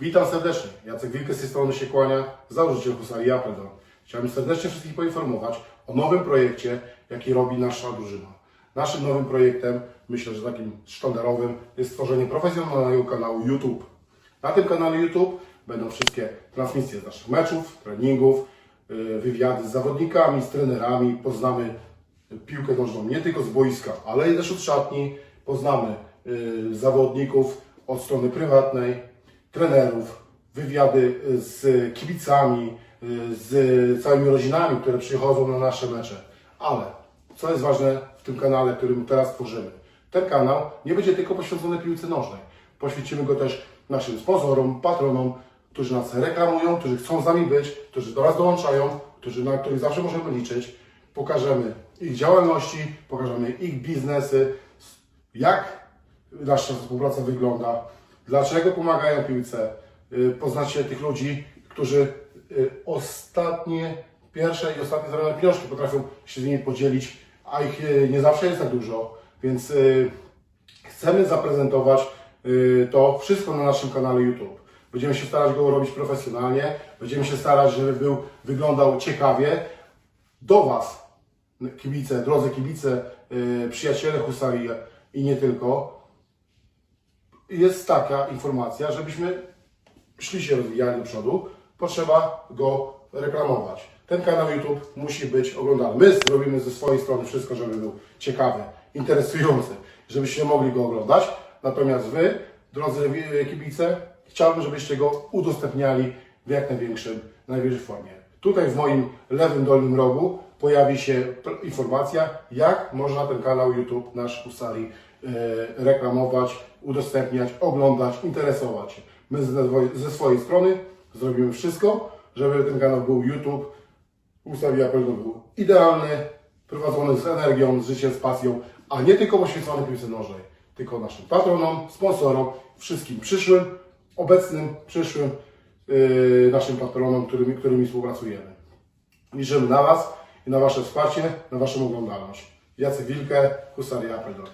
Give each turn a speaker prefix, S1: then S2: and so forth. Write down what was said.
S1: Witam serdecznie. Jacek Wilke z tej strony się kłania, założyciel Husarii Apledor. Chciałbym serdecznie wszystkich poinformować o nowym projekcie, jaki robi nasza drużyna. Naszym nowym projektem, myślę, że takim sztandarowym, jest stworzenie profesjonalnego kanału YouTube. Na tym kanale YouTube będą wszystkie transmisje z naszych meczów, treningów, yy, wywiady z zawodnikami, z trenerami. Poznamy piłkę nożną nie tylko z boiska, ale i też od szatni. Poznamy yy, zawodników od strony prywatnej, trenerów, wywiady z kibicami, z całymi rodzinami, które przychodzą na nasze mecze. Ale co jest ważne w tym kanale, który teraz tworzymy? Ten kanał nie będzie tylko poświęcony piłce nożnej. Poświęcimy go też naszym sponsorom, patronom, którzy nas reklamują, którzy chcą z nami być, którzy do nas dołączają, którzy, na których zawsze możemy liczyć. Pokażemy ich działalności, pokażemy ich biznesy, jak nasza współpraca wygląda, dlaczego pomagają piłce. Y, Poznacie tych ludzi, którzy y, ostatnie, pierwsze i ostatnie zarobione pieniążki potrafią się z nimi podzielić, a ich y, nie zawsze jest tak dużo, więc chcemy zaprezentować to wszystko na naszym kanale YouTube. Będziemy się starać go robić profesjonalnie, będziemy się starać, żeby był, wyglądał ciekawie. Do Was, kibice, drodzy kibice, przyjaciele Husarii i nie tylko, jest taka informacja, żebyśmy szli się rozwijali do przodu, potrzeba go reklamować. Ten kanał YouTube musi być oglądany. My zrobimy ze swojej strony wszystko, żeby był ciekawy, interesujący, żebyście mogli go oglądać. Natomiast Wy, drodzy kibice, chciałbym, żebyście go udostępniali w jak największym, najwyższej formie. Tutaj w moim lewym dolnym rogu pojawi się informacja, jak można ten kanał YouTube nasz Usari e, reklamować, udostępniać, oglądać, interesować się. My ze, swojej strony zrobimy wszystko, żeby ten kanał był YouTube Usari Apelno był idealny, prowadzony z energią, z życiem, z pasją, a nie tylko poświęcony piłce nożnej, tylko naszym patronom, sponsorom, wszystkim przyszłym, obecnym, przyszłym naszym patronom, którymi, którymi współpracujemy. Liczymy na Was i na Wasze wsparcie, na Waszą oglądalność. Jacek Wilke, Husaria Apeldor.